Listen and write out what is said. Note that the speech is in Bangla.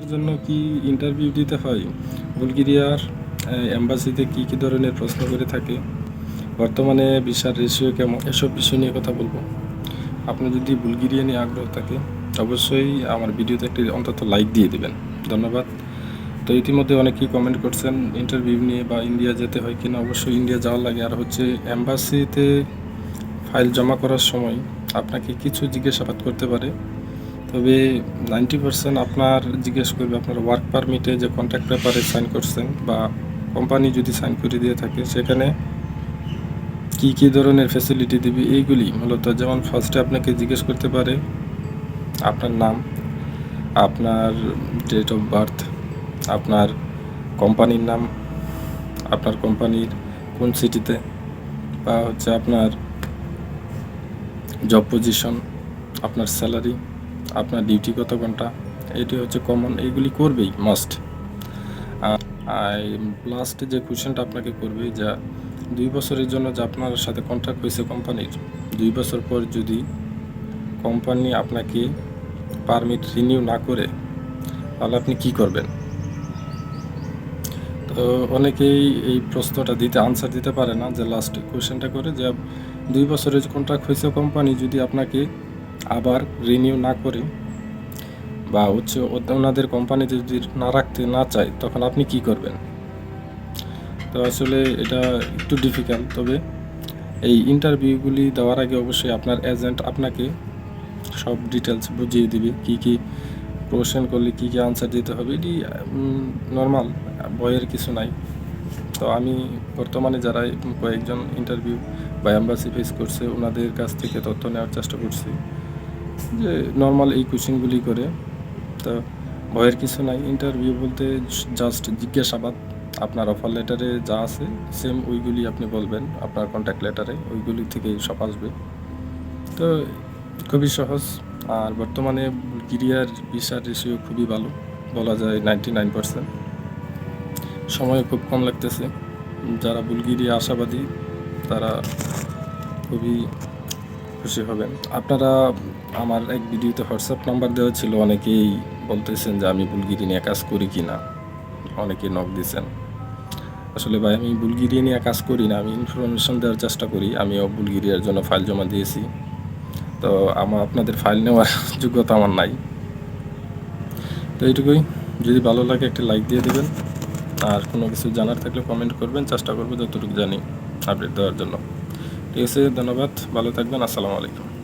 এর জন্য কি ইন্টারভিউ দিতে হয়? বুলগেরিয়ার এম্বাসিতে কি কি ধরনের প্রশ্ন করে থাকে? বর্তমানে ভিসার রেশিও কেমন? এসব বিষয় নিয়ে কথা বলব। আপনি যদি বুলগেরিয়া নিয়ে আগ্রহ থাকে, অবশ্যই আমার ভিডিওতে একটি অন্তত লাইক দিয়ে দেবেন। ধন্যবাদ। তো ইতিমধ্যে অনেকেই কমেন্ট করছেন ইন্টারভিউ নিয়ে বা ইন্ডিয়া যেতে হয় কিনা? অবশ্যই ইন্ডিয়া যাওয়ার লাগে। আর হচ্ছে এম্বাসিতে ফাইল জমা করার সময় আপনাকে কিছু জিজ্ঞাসাবাদ করতে পারে। তবে নাইনটি পার্সেন্ট আপনার জিজ্ঞেস করবে, আপনার ওয়ার্ক পারমিটে যে কন্ট্যাক্ট পেপারে সাইন করছেন বা কোম্পানি যদি সাইন করে দিয়ে থাকে, সেখানে কি কি ধরনের ফ্যাসিলিটি দিবে, এইগুলি মূলত। যেমন ফার্স্টে আপনাকে জিজ্ঞেস করতে পারে আপনার নাম, আপনার ডেট অফ বার্থ আপনার কোম্পানির নাম, আপনার কোম্পানির কোন সিটিতে বা হচ্ছে আপনার জব পজিশন আপনার স্যালারি আপনার ডিউটি কত ঘণ্টা? এটি হচ্ছে কমন এইগুলি করবেই মাস্ট লাস্টে যে কোয়েশ্চেনটা আপনাকে করবে, যা দুই বছরের জন্য যে আপনার সাথে কন্ট্রাক্ট হয়েছে কোম্পানির দুই বছর পর যদি কোম্পানি আপনাকে পারমিট রিনিউ না করে, তাহলে আপনি কি করবেন? তো অনেকেই এই প্রশ্নটা দিতে আনসার দিতে পারে না যে লাস্ট কোয়েশ্চেনটা করে, যে দুই বছরের কন্ট্রাক্ট হয়েছে কোম্পানি যদি আপনাকে আবার রিনিউ না করে বা হচ্ছে ওনাদের কোম্পানিতে যদি না রাখতে না চায় তখন আপনি কি করবেন? তো আসলে এটা একটু ডিফিকাল্ট তবে এই ইন্টারভিউগুলি দেওয়ার আগে অবশ্যই আপনার এজেন্ট আপনাকে সব ডিটেলস বুঝিয়ে দিবে, কি কি কোশ্চেন করলে কি কি আনসার দিতে হবে, এটি নর্মাল বইয়ের কিছু নাই। তো আমি বর্তমানে যারা কয়েকজন ইন্টারভিউ বা অ্যাম্বাসি ফেস করছে, ওনাদের কাছ থেকে তথ্য নেওয়ার চেষ্টা করছি। যে নর্মাল এই কোশ্চেনগুলি করে, তো ভয়ের কিছু নাই। ইন্টারভিউ বলতে জাস্ট জিজ্ঞাসাবাদ। আপনার অফার লেটারে যা আছে সেম ওইগুলি আপনি বলবেন। আপনার কন্ট্যাক্ট লেটারে ওইগুলি থেকে সব আসবে। তো খুবই সহজ। আর বর্তমানে বুলগেরিয়ার ভিসার রেশিও খুবই ভালো, বলা যায় নাইনটি নাইন পার্সেন্ট সময় খুব কম লাগতেছে। যারা বুলগেরিয়া আশাবাদী, তারা খুবই খুশি হবেন। আপনারা আমার এক ভিডিওতে হোয়াটসঅ্যাপ নাম্বার দেওয়া ছিল, অনেকেই বলতেছেন যে আমি বুলগিরি নিয়ে কাজ করি কি না। অনেকে নক দিয়েছেন আসলে ভাই, আমি বুলগিরি নিয়ে কাজ করি না, আমি ইনফরমেশন দেওয়ার চেষ্টা করি। আমিও বুলগিরিয়ার জন্য ফাইল জমা দিয়েছি। তো আমার আপনাদের ফাইল নেওয়ার যোগ্যতা আমার নাই। তো এইটুকুই। যদি ভালো লাগে একটা লাইক দিয়ে দেবেন। আর কোনো কিছু জানার থাকলে কমেন্ট করবেন। চেষ্টা করব যতটুকু জানি আপডেট দেওয়ার জন্য। ঠিক আছে, ধন্যবাদ। ভালো থাকবেন। আসসালামু আলাইকুম।